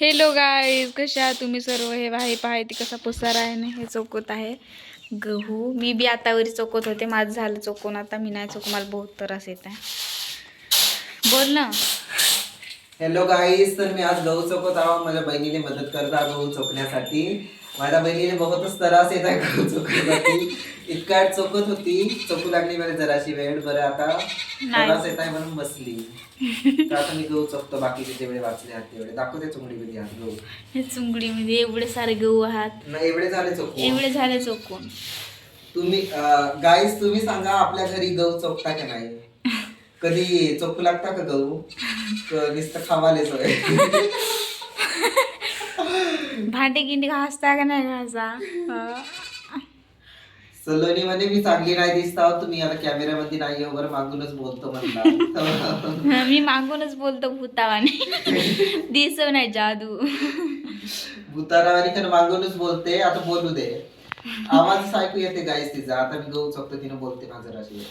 Hello guys कशा तुम्ही सर्व? हे आहे पाहाय ती कसा पुसारा आहे ना हे चौकत आहे. गहू. मी बी आतावरी चौकत होते. माझं झालं चौकून. आता मी नाही चौक मला बहुत त्रास येत आहे. बोल ना. हॅलो गाईज तर मी आज गहू चौकत आहो माझ्या बहिणीने मदत करता गहू चौकण्यासाठी. माझ्या बहिणीने बहुतच त्रास येत आहे इतका चोखत होती. चोखू लागली मला जराशी वेळ. बरं आता त्रास येत आहे म्हणून बसली. तर आता मी गहू चोखतो बाकीचे जेवढे वाचले आहेत तेवढे. दाखवते चुंगडीमध्ये हात गहू. हे चुंगडीमध्ये एवढे सारे गहू आहात. नाही एवढे झाले चोखू एवढे झाले चौकून. तुम्ही गाईस तुम्ही सांगा आपल्या घरी गहू चोखता का नाही? कधी चोखू लागता का गहू? नुसतं खावालेच होय भांडे गिंडे घासता का नाही घासा. सलोनी म्हणे मी चांगली नाही दिसता हो तुम्ही आता कॅमेऱ्यामध्ये नाही हो बरं मागूनच बोलतो म्हणला. मी मागूनच बोलतो भूतावाने. दिसव नाही जादू. भूतारावानी तर मागूनच बोलते आता बोलू दे. आवाज ऐकू येते गाईस तिचा. आता मी गहू चोखतो तिने बोलते माझं राशी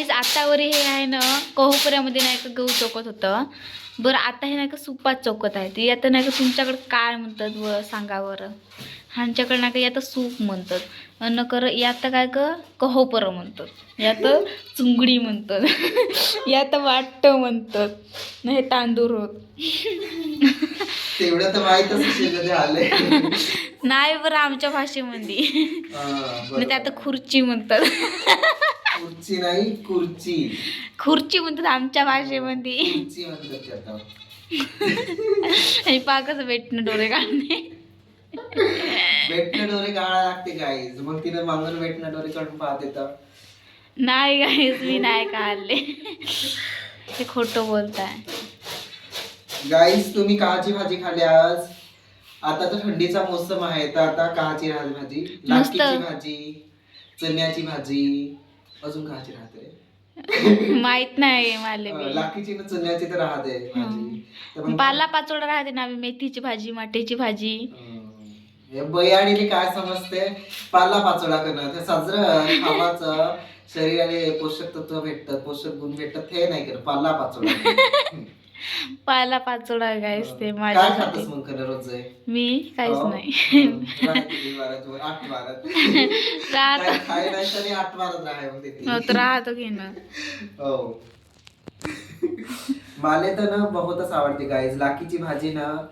गाईज आतावर हे आहे ना कोहपुऱ्यामध्ये नाही का गहू चौकत होतं. बरं आता हे नाही का सुपात चौकत आहे. ते आता नाही का तुमच्याकडे काय म्हणतात व सांगा बरं. ह्यांच्याकडे नाही का यात सूप म्हणतात. अन कर यात काय का कहोपर म्हणतात. यात चुंगडी म्हणतात. यात वाट्ट म्हणतात. न हे तांदूळ होत. तेवढं तर माहीतच नाही बरं आमच्या भाषेमध्ये. न ते आता खुर्ची म्हणतात. खुर्ची नाही खुर्ची. खुर्ची म्हणतात आमच्या भाषेमध्ये. खुर्ची म्हणतात ते आता. आणि पाकच भेटणं डोळे काढणे. भेटणं डोरे काढा लागते गाईज मग तिने मागून भेटणं डोरे काढून पाहत येतं. नाही गाईस मी नाही काढले. ते खोटं बोलताय. गाईस तुम्ही काहाची भाजी खाली आज? आता तर थंडीचा मोसम आहे तर आता राहते भाजी मस्त. लाकडीची भाजी चण्याची भाजी अजून काहाची राहते. माहीत नाही मला. लाकीची चण्याची तर राहते पाला पाचोडा राहते ना मेथीची भाजी माटेची भाजी. बयाडीने काय समजते? पाला पाचोळा करणं. ते साजरं खावाचं शरीराला पोषक तत्व भेटतात पोषक गुण भेटतात हे नाही करत. पाला पाचोळा पाला पाचोडा गाईस ते माझ्यासाठी. मी काहीच हो. नाही. राहत. होत राहतो की ना. हो. माले तर ना बहुतच आवडते गाईज लाकीची भाजी ना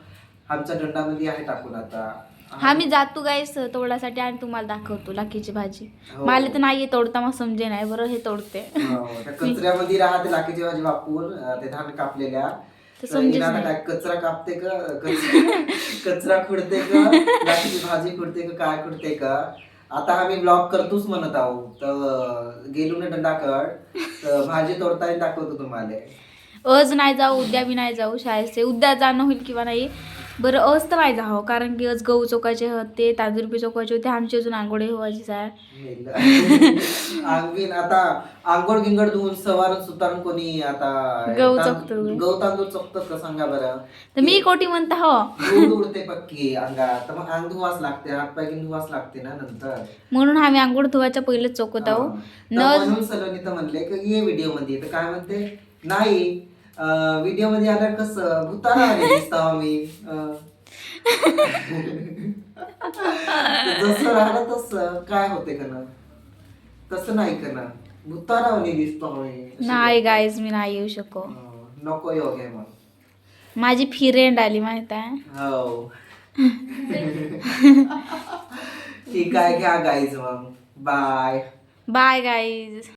आमच्या दंडामध्ये आहे टाकून आता. हा मी जातो गाईस तोडासाठी आणि तुम्हाला दाखवतो लाकीची भाजी. हो. मला तर नाहीये तोडता मग समजे नाही. बरं हे तोडते. हो, त्या कचऱ्यामध्ये राहते लाकीची भाजी वापरून. अं, ते धान कापलेल्या. ते तर समजेच हिनं आता नाही. काय कचरा कापते का? कचरा कचरा खुडते का? लाकीची भाजी खुडते का? काय खुडते का? आता आम्ही ब्लॉग करतोच म्हणत आहोत. तर गेलो ना दंडाकड तर भाजी तोडताना दाखवतो तुम्हाला. आज नाही जाऊ उद्या बी नाही जाऊ शाळेचे उद्या जाणं होईल किंवा नाही बरं तर नाही जावं कारण की आज गहू चौकाचे होते तांदूळ बी चौकाचे होते आमची अजून आंघोळे व्हायचीच आहे अंगीन आता आंघोळ गिंगड धुवून सवारून सुतारून कोणी आता गहू तां- चोखतो. गहू तांदूळ चोखतात का सांगा बरं? तर मी कोटी म्हणता हो. दूध उडते पक्की अंगात. तर मग अंग धुवाच लागते हात पाय धुवाच लागते ना नंतर? म्हणून आम्ही आंघोळ धुवायच्या पहिलेच चौकत आहो. हा. तर न म्हणून सलोनी तर म्हणले की ये व्हिडिओमध्ये. तर काय म्हणते? नाही व्हिडिओमध्ये आल्यावर कसं भूताना दिसतो आम्ही. अं. जसं राहिलं तसं. काय होते का ना तसं नाही का ना भूतारावणी दिसतो आम्ही. नाही गाईज मी नाही येऊ शको अं, नको योग आहे मग. माझी फ्रेंड आली माहीत आहे? हो. ठीक आहे घ्या गाईज मग. Bye bye guys